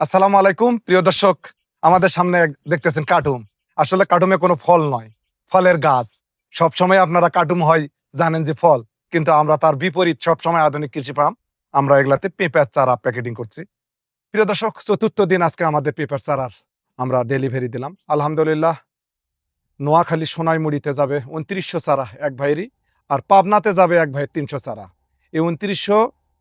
আসসালামু আলাইকুম, প্রিয় দর্শক, আমাদের সামনে দেখতেছেন কার্টুন। আসলে কার্টুমে কোনো ফল নয়, ফলের গাছ। সব সময় আপনারা কার্টুম হয়, জানেন যে ফল, কিন্তু আমরা তার বিপরীত সব সময় আধুনিক কৃষি ফার্ম, আমরা এগুলাতে পেঁপের চারা প্যাকেটিং করছি। প্রিয় দর্শক, চতুর্থ দিন আজকে আমাদের পেঁপের চারার আমরা ডেলিভারি দিলাম। আলহামদুলিল্লাহ, নোয়াখালী সোনাইমুড়িতে যাবে উনত্রিশশো চারা এক ভাইয়েরই, আর পাবনাতে যাবে এক ভাইয়ের তিনশো চারা। এই উনত্রিশশো,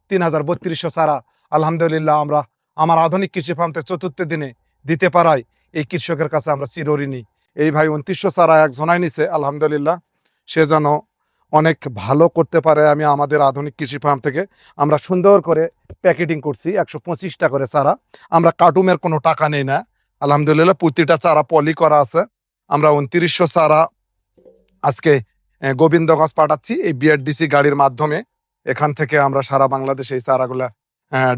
তিন হাজার বত্রিশশো চারা, আলহামদুলিল্লাহ, আমরা আমার আধুনিক কৃষি ফার্মতে চতুর্থ দিনে দিতে পারায় এই কৃষকের কাছে আমরা চিরঋণী এই ভাই উনত্রিশশো চারা এক জনাই নিছে, আলহামদুলিল্লাহ। সে যেন অনেক ভালো করতে পারে, আমি আমাদের আধুনিক কৃষি ফার্ম থেকে আমরা সুন্দর করে প্যাকেটিং করছি, একশো পঁচিশটা করে চারা। আমরা কার্টুমের কোনো টাকা নেই না। আলহামদুলিল্লাহ, প্রতিটা চারা পলি করা আছে। আমরা উনত্রিশশো চারা আজকে গোবিন্দগঞ্জ পাঠাচ্ছি এই বিআরডিসি গাড়ির মাধ্যমে। এখান থেকে আমরা সারা বাংলাদেশে এই চারাগুলা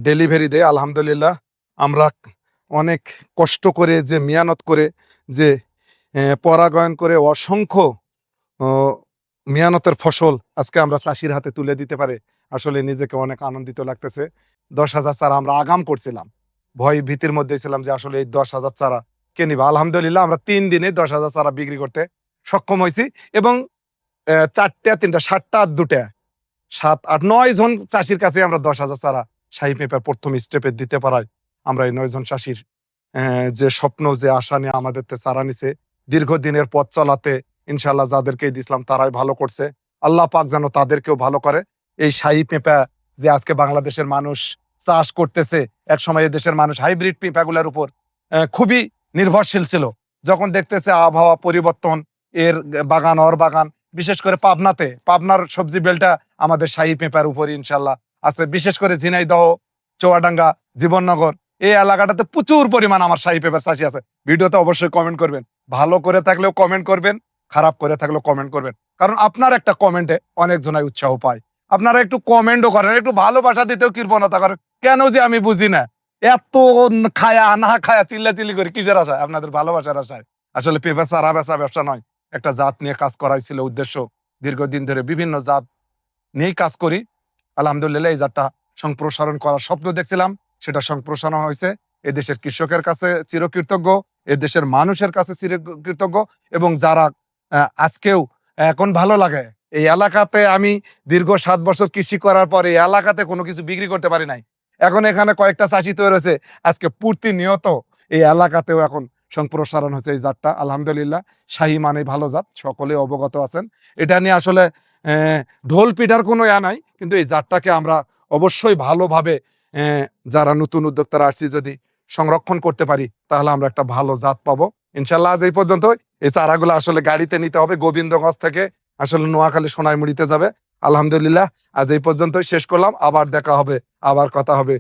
ডেলিভারি দেয়। আলহামদুলিল্লাহ আমরা অনেক কষ্ট করে যে মেহনত করে যে পরাগায়ন করে অসংখ্য আহ, মেহনতের ফসল আজকে আমরা চাষির হাতে তুলে দিতে পারে। আসলে নিজেকে অনেক আনন্দিত লাগতেছে। দশ হাজার চারা আমরা আগাম করছিলাম। ভয় ভীতির মধ্যে ছিলাম যে আসলে এই দশ হাজার চারা কে নিবা? আলহামদুলিল্লাহ আমরা তিন দিনে দশ হাজার চারা বিক্রি করতে সক্ষম হয়েছি এবং চারটা তিনটা সাতটা আর দুটা সাত আট নয় জন চাষির কাছে আমরা দশ হাজার চারা শাহী পেপার প্রথম স্টেপে দিতে পারাই আমরা এই নয়জন চাষির যে স্বপ্ন, যে আশা নিয়ে আমাদের চারা নিছে, দীর্ঘদিনের পথ চলাতে ইনশাল্লাহ যাদেরকে দিছিলাম তারাই ভালো করছে। আল্লাহ পাক যেন তাদেরকেও ভালো করে। এই শাহী পেঁপা যে আজকে বাংলাদেশের মানুষ চাষ করতেছে, এক সময় দেশের মানুষ হাইব্রিড পেঁপাগুলোর উপর খুবই নির্ভরশীল ছিল। যখন দেখতেছে আবহাওয়া পরিবর্তন, এর বাগান, অর বাগান, বিশেষ করে পাবনাতে, পাবনার সবজি বেলটা আমাদের শাহী পেঁপার উপর ইনশাল্লাহ আছে, বিশেষ করে ঝিনাইদহ, চুয়াডাঙ্গা, জীবননগর, এই এলাকাটাতে প্রচুর পরিমাণ আমার শাহী পেপার চাষি আছে। ভিডিওতে অবশ্যই কমেন্ট করবেন। ভালো করে থাকলেও কমেন্ট করবেন, খারাপ করে থাকলেও কমেন্ট করবেন। কারণ আপনার একটা কমেন্টে অনেক জনাই উৎসাহ পায়। আপনারা একটু কমেন্টও করেন, একটু ভালোবাসা দিতেও কৃপণতা করেন। কেন যে আমি বুঝি না? এত খায়া, না খায়া চিল্লা চিল্লি করে কিসের আশায়? আপনাদের ভালোবাসার আশায়। আসলে পেঁপে সারা বেচা ব্যবসা নয়, একটা জাত নিয়ে কাজ করাই ছিল উদ্দেশ্য। দীর্ঘদিন ধরে বিভিন্ন জাত নিয়েই কাজ করি। আলহামদুলিল্লাহ, এই জাতটা সম্প্রসারণ করার স্বপ্ন দেখছিলাম। সেটা সম্প্রসারণ হয়েছে। এদেশের কৃষকের কাছে চিরকৃতজ্ঞ, এদেশের মানুষের কাছে চিরকৃতজ্ঞ এবং যারা আজকেও এখন ভালো লাগে, এই এলাকাতে আমি দীর্ঘ সাত বছর কৃষি করার পরে এই এলাকাতে কোনো কিছু বিক্রি করতে পারি নাই। এখন এখানে কয়েকটা চাষি তৈরি হয়েছে। আজকে প্রতিনিয়ত এই এলাকাতেও এখন সম্প্রসারণ হয়েছে এই জাতটা। আলহামদুলিল্লাহ, শাহী মানে ভালো জাত সকলে অবগত আছেন। এটা নিয়ে আসলে ঢোল পিঠার কোনো ইয়া নাই, কিন্তু এই জাতটাকে আমরা অবশ্যই ভালোভাবে যারা নতুন উদ্যোক্তারা আসছি যদি সংরক্ষণ করতে পারি, তাহলে আমরা একটা ভালো জাত পাবো। ইনশাল্লাহ আজ এই পর্যন্ত এই চারাগুলো আসলে গাড়িতে নিতে হবে, গোবিন্দগঞ্জ থেকে। আসলে নোয়াখালী সোনাইমুড়িতে যাবে। আলহামদুলিল্লাহ, আজ এই পর্যন্তই শেষ করলাম। আবার দেখা হবে, আবার কথা হবে